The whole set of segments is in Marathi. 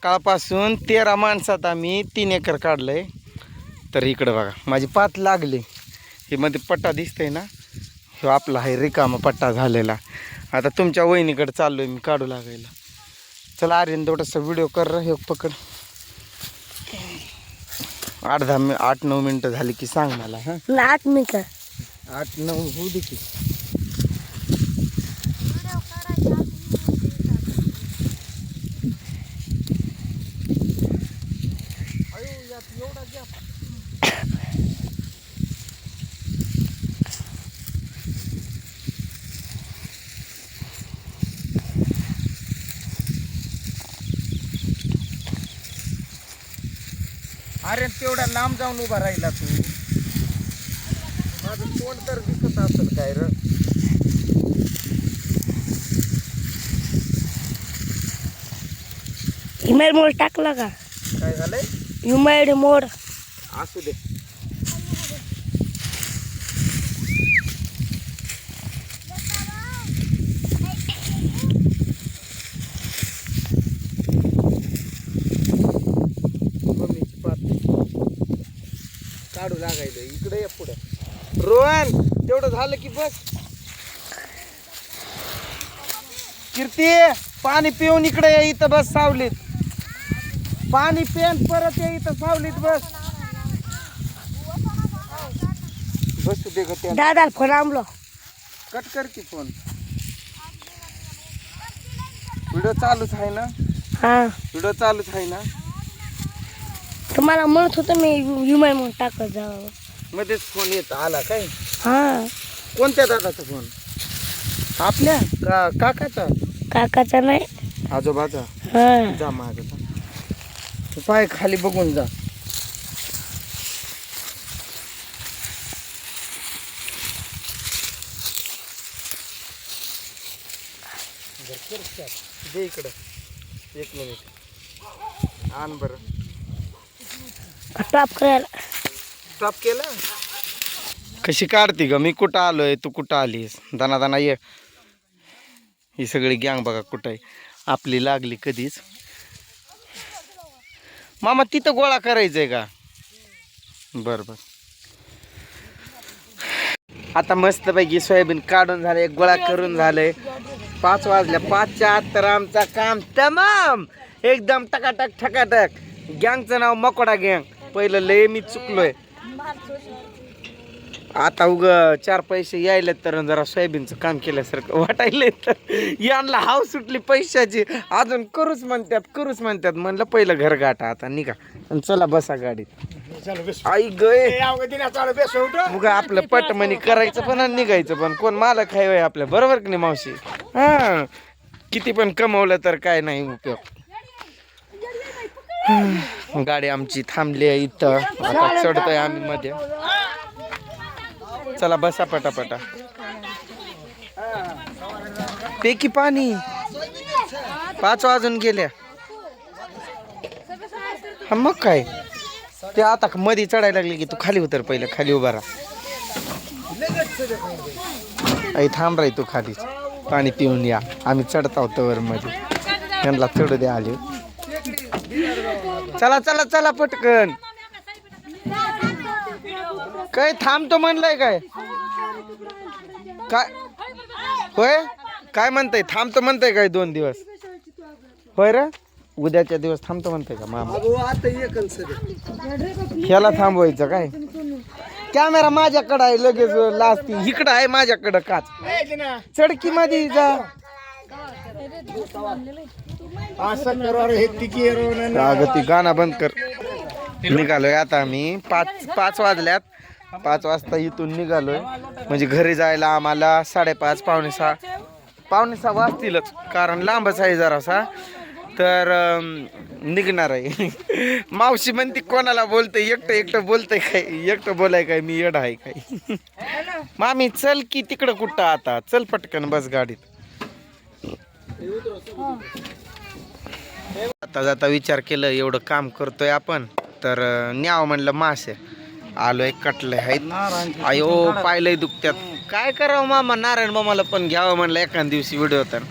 सकाळपासून तेरा माणसात आम्ही तीन एकर काढलंय. तर इकडं बघा माझी पात लागली. हे मध्ये पट्टा दिसतंय ना? ह्यो आपला आहे रिकामा पट्टा झालेला. आता तुमच्या वहिनीकडे चाललोय मी काढू लागायला. चला आर्यन थोडासा व्हिडिओ कर रे, हे पकड. आठ दहा मि आठ नऊ मिनटं झाली की सांग मला हां? आठ मिनिटं. आठ नऊ होऊ दे की. अरे तेवढा लांब जाऊन उभा राहिला तू. माझं तोंड तर दिसत असेल काय र? हिमेड मोड टाकला का? काय झालंय? हिमेड मोड. असू दे. लागायचं. इकडे ये पुढं. रोहन तेवढं झालं की बस. कीर्ती पाणी पिऊन इकडे ये इथं बस सावलीत. पाणी पेन परत ये इथं सावलीत बस. बसू दे ग दादा फोन आणलो कट कर की फोन. व्हिडिओ चालूच आहे ना? हा. व्हिडिओ चालूच आहे ना? तुम्हाला म्हणत होतं मी हिमेड मोड टाकत जावं. मध्येच फोन येत आला काय? हा. कोणत्या दादाचा फोन आपल्या? का काकाचा? काकाचा नाही. आजोबाचा? हा. जा तू पाय खाली बघून जा. दे इकडं. एक मिनिट. आण बरं. टॉप करायला टॉप केला? कशी काढते ग? मी कुठं आलोय? तू कुठं आलीस? दाना दाना ये. ही सगळी गँग बघा कुठं आहे. आपली लागली कधीच. मामा तिथं गोळा करायचंय का? बर बर. आता मस्तपैकी सोयाबीन काढून झाले गोळा करून झाले पाच वाजल्या पाचच्या आत तर आमचा काम तमाम. एकदम टकाटक ठकाटक. गँगचं नाव मकोडा गँग पहिलं लय मी चुकलोय. आता उग चार पैसे यायले तर जरा सोयाबीनचं काम केल्यासारखं वाटायलंय तर. यांना हाव सुटली पैशाची. अजून करूच म्हणतात करूच म्हणतात. म्हणलं पहिलं घर गाठा आता निघा. आणि चला बसा गाडीत. आई गय मग आपलं पटमनी करायचं पण आणि निघायचं पण. कोण मालक आहे होय आपल्या बरोबर की नाही मावशी? हा. किती पण कमवलं तर काय नाही उपयोग. गाडी आमची थांबली आहे इथं. आता चढतोय आम्ही मध्ये. चला बसा पटापटा. पे की पाणी. पाच वाजून गेल्या हा मग काय? ते आता मध्ये चढायला लागले की तू खाली उतर पहिलं खाली उभा राहा. थांब राही तू खाली. पाणी पिऊन या. आम्ही चढत आहोत वर मध्ये. त्यांना चढू द्या आले. चला चला चला पटकन. काय थांबतो म्हणलंय काय? काय? होय? काय म्हणताय? थांबतो म्हणताय काय दोन दिवस? होय रे? उद्याच्या दिवस थांबतो म्हणताय का मामा? ह्याला थांबवायचं काय? कॅमेरा माझ्याकडं आहे लगेच लाजती इकडं आहे माझ्याकडं काच. चडकी मध्ये जा. अगं ती गाणं बंद कर. निघालोय आता आम्ही. पाच पाच वाजल्यात. पाच वाजता इथून निघालोय. म्हणजे घरी जायला आम्हाला साडेपाच पावणे सहा पावणे सहा वाजतीलच. कारण लांबच आहे जरासा. तर निघणार आहे. मावशी म्हणते कोणाला बोलते एकटं एकटं बोलतंय काय? एकटं बोलाय काय? मी येड आहे काय? मामी चल की तिकडं कुठं आता? चल पटकन बस गाडीत. आता जाता विचार केलं एवढं काम करतोय आपण तर न्याव न्यावं म्हणलं मासे. आलो एक कटले आहेत. आयो पायलंय दुखत्यात. काय करावं मामा? नारायण मामाला पण घ्यावं म्हणलं एखाद दिवशी व्हिडिओ तर.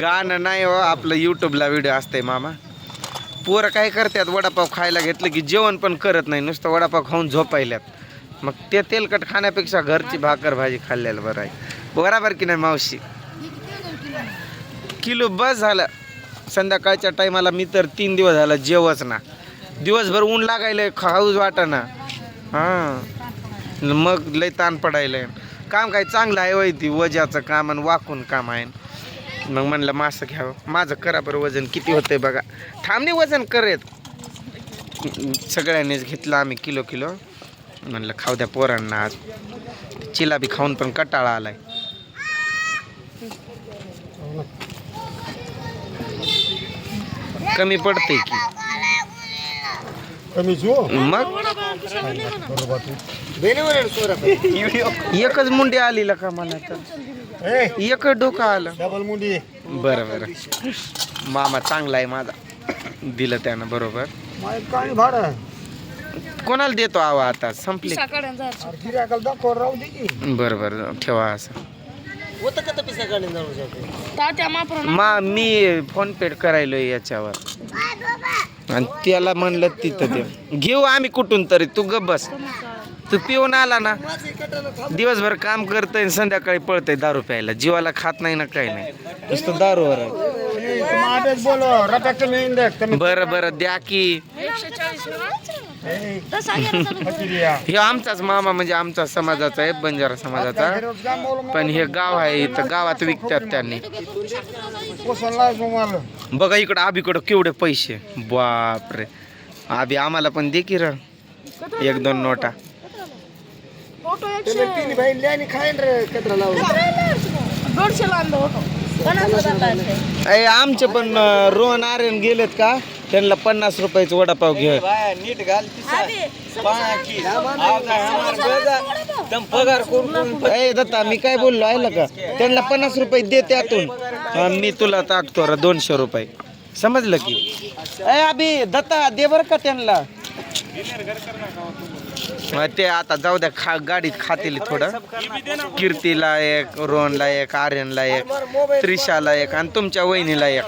गाणं नाही हो आपलं युट्यूबला व्हिडिओ असतंय मामा. पोरं काय करतात वडापाव खायला घेतलं की जेवण पण करत नाही नुसतं वडापाव खाऊन झोपायल्यात. मग ते तेलकट खाण्यापेक्षा घरची भाकर भाजी खाल्ल्याला बरं आहे. बरोबर की नाही मावशी? किलो बस झालं. संध्याकाळच्या टायमाला मी तर तीन दिवस झाला जेवच ना. दिवसभर ऊन लागायला खाऊच वाटाना. हां. मग लय ताण पडायला काम काय चांगलं आहे वय ती वजाचं काम आणि वाकून काम आहे. मग म्हणलं मासं घ्यावं. माझं करा बरं वजन किती होतं आहे बघा. थांबणे वजन करेत. सगळ्यांनीच घेतलं आम्ही किलो किलो. म्हणलं खाऊ द्या पोरांना आज. चिलाबी खाऊन पण कटाळा आलाय. कमी पडते की. कमी मग? एकच मुंडी आली का मला तर? ए एकच डोकं आलं. डबल मुंडी. बरं बरं. मामा चांगला आहे माझा. दिलं त्यानं बरोबर. माय काय भाडं? कोणाला देतो आवा आता? संपले. अरे गिऱ्हाईकाला दाखव राहू की तात्या मा मी फोन पे करायलो याच्यावर. आणि त्याला म्हणलं तिथं ते घेऊ आम्ही कुठून तरी तू गप बस. तू पिऊन आला ना दिवसभर काम करतय आणि संध्याकाळी पळतय दारू प्यायला. जीवाला खात नाही ना काही नाही. नुसतं दारूवर आहे. बोलो बरं बरं द्या की. एकशे चाळीस. हे आमचाच मामा म्हणजे आमचा समाजाचा आहे बंजारा समाजाचा. बोलो पण हे गाव आहे इथं गावात विकतात त्यांनी. बघा इकडं आबीकडं केवढे पैसे. बापरे. आबी आम्हाला पण दे की र एक दोन नोटा. आमचे पण रोहन आर्यन गेलेत का? त्यांना पन्नास रुपयाचं वडापाव घे ए दत्ता मी काय बोललो ऐकलं का? त्यांना पन्नास रुपये दे त्यातून मी तुला टाकतो र दोनशे रुपये. समजलं की? ए अभि दत्ता दे बरं का त्यांना. ते आता जाऊ द्या खा गाडीत खातील थोडं. कीर्तीला एक रोहनला एक आर्यनला एक त्रिशाला एक आणि तुमच्या वहिनीला एक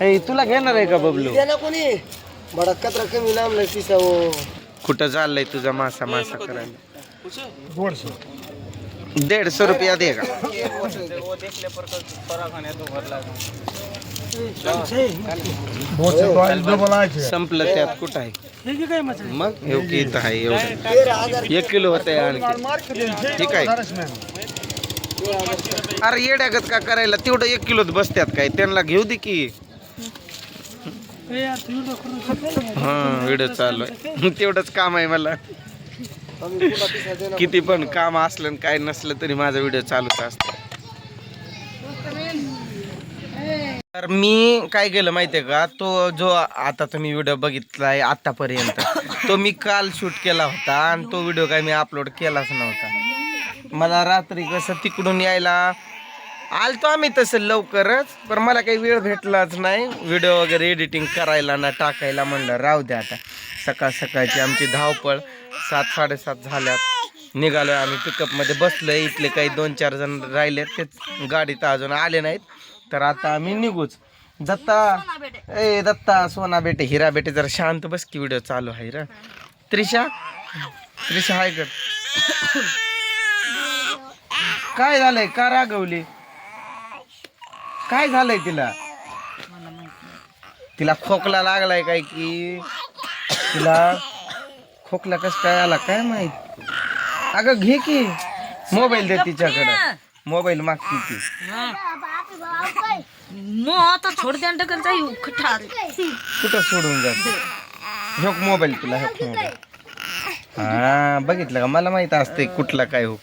ए, तुला घेणार आहे का बबलू त्याला कोणी? बडा कचरा कमी लांबलाय तिचा ओ कुठं चाललंय तुझा मासा मासा करायला? दोनशे दीडशे रुपया दे का? आहे संपलं त्यात कुठं आहे? मग? हे की इथं आहे एवढं. एक किलो होत आणखी. ठीक आहे. अरे येड्यागत का करायला? तेवढं एक किलोच बसत्यात काय? त्यांना घेऊ दे की. हा व्हिडिओ चालू आहे. तेवढंच काम आहे मला. किती पण काम असलं आणि काय नसलं तरी माझा व्हिडिओ चालूच असतो. तर मी काय केलं माहितीये का? तो जो आता तुम्ही व्हिडिओ बघितलाय आतापर्यंत तो मी काल शूट केला होता आणि तो व्हिडिओ काय मी अपलोड केलाच नव्हता. मला रात्री कसं तिकडून यायला आलतो आम्ही तसं लवकरच पण मला काही वेळ भेटलाच नाही. व्हिडिओ वगैरे एडिटिंग करायला ना टाकायला म्हणलं राहू द्या आता. सकाळ सकाळची आमची धावपळ सात साडेसात झाल्यात. निघालोय आम्ही पिकअपमध्ये बसलोय. इथले काही दोन चार जण राहिले तेच गाडीत अजून आले नाहीत. तर आता आम्ही निघूच. दत्ता ए दत्ता सोना बेटे हिरा बेटे जरा शांत बस की व्हिडिओ चालू आहे र. त्रिशा? त्रिशा हाय कर काय झालंय? का रागवली? काय झालंय तिला? तिला खोकला लागलाय काय की? तिला खोकला कस काय आला काय माहीत? अगं घे की. मोबाईल दे तिच्याकडे. मोबाईल मागती ती. मग आता छोड द्या टकन जाई खठार कुठं सोडून जाते? मोबाईल तुला मोबाईल. हा बघितलं का? मला माहीत असते कुठला काय हो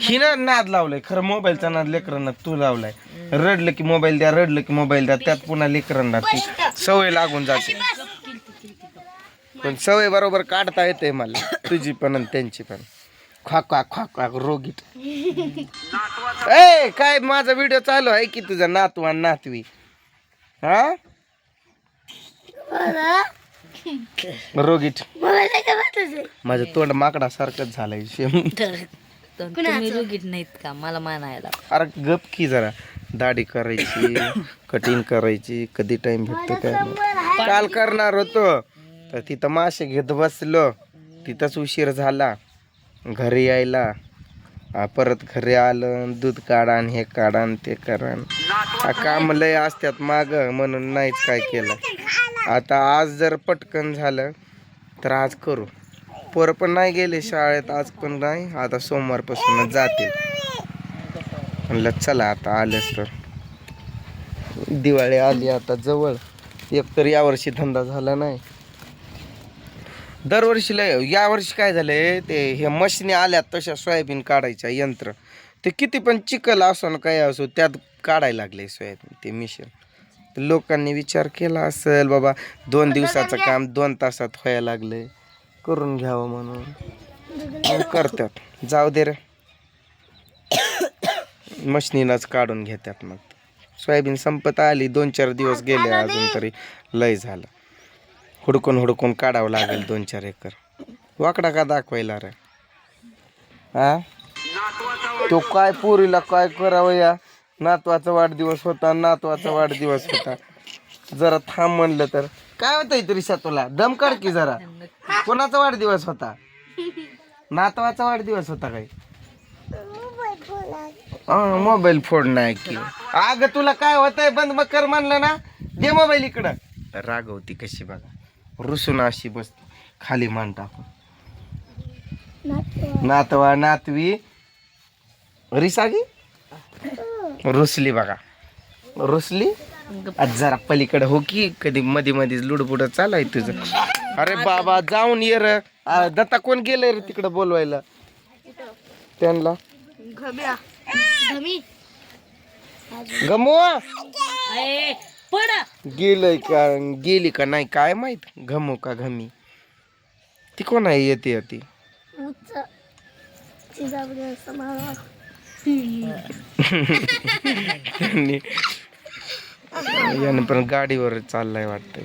हिनं नाद लावलाय. खरं मोबाईलचा नाद लेकरांना तू लावलाय. रडलं की मोबाईल द्या रडलं की मोबाईल द्या त्यात पुन्हा लेकरांना ती सवय लागून जाते. पण सवय बरोबर काढता येते मला तुझी पण आणि त्यांची पण. खाक खाक रोगीट ए काय माझा व्हिडिओ चालू आहे की तुझा नातू आणि नातवी? हा? रोगीट माझं तोंड माकडासारखंच झालंय. शेम तर तुम्ही दोघीत नाहीत का? मला मानायला. अरे गप की जरा. दाढी करायची कटिंग करायची कधी टाइम भेटतो काय? माहीत. काल करणार होतो. तर तिथं मासे घेत बसलो. तिथंच उशीर झाला. घरी यायला. आ, परत घरी आलं. दूध काढा आणि हे काढा आणि ते करा आ, काम लय असतात माग. म्हणून नाहीच काय केलं. आता आज जर पटकन झालं तर आज करू. पोरं पण नाही गेले शाळेत आज पण नाही. आता सोमवारपासूनच जातील. म्हणलं चला आता आलेच तर. दिवाळी आली आता जवळ. एक तर यावर्षी धंदा झाला नाही. दरवर्षी लय यावर्षी काय झालंय ते हे मशिनी आल्यात तशा सोयाबीन काढायच्या यंत्र. ते किती पण चिकल असो ना काय असो त्यात काढायला लागले सोयाबीन ते मिशन लोकांनी विचार केला असेल बाबा दोन दिवसाचं काम दोन तासात व्हायला लागले करून घ्यावं म्हणून. मग करतात. जाऊ दे रे. मशनीनच काढून घेतात मग. सोयाबीन संपत आली दोन चार दिवस गेले अजून तरी लय झालं. हुडकून हुडकून काढावं लागेल दोन चार एकर. वाकडा का दाखवायला रे? हा तो काय पोरीला काय करावं या? नातवाचा वाढदिवस होता नातवाचा वाढदिवस होता. जरा थांब म्हणलं तर. काय होतं तरी तुला दम काढ की जरा. कोणाचा वाढदिवस होता? नातवाचा वाढदिवस होता काय? मोबाईल फोड नाही की. अग तुला काय होतंय? बंद मग कर म्हणलं ना. दे मोबाईल इकडं. रागवती कशी बघा. रुसून अशी बसती. खाली मान टाकून. नातवा नातवी. रिसागी? रुसली बघा. रुसली? आज जरा पलीकडे हो की कधी मध्ये मध्ये लुडबुड चालाय तुझं. अरे बाबा जाऊन ये र. दत्ता कोण गेलंय रे तिकडं बोलवायला? त्यांना. गमवा पड. गेलंय का गेली का नाही काय माहीत? घमू का घमी? ती कोण आहे? येते ती यांनी यानं पण गाडीवर चाललाय वाटतंय.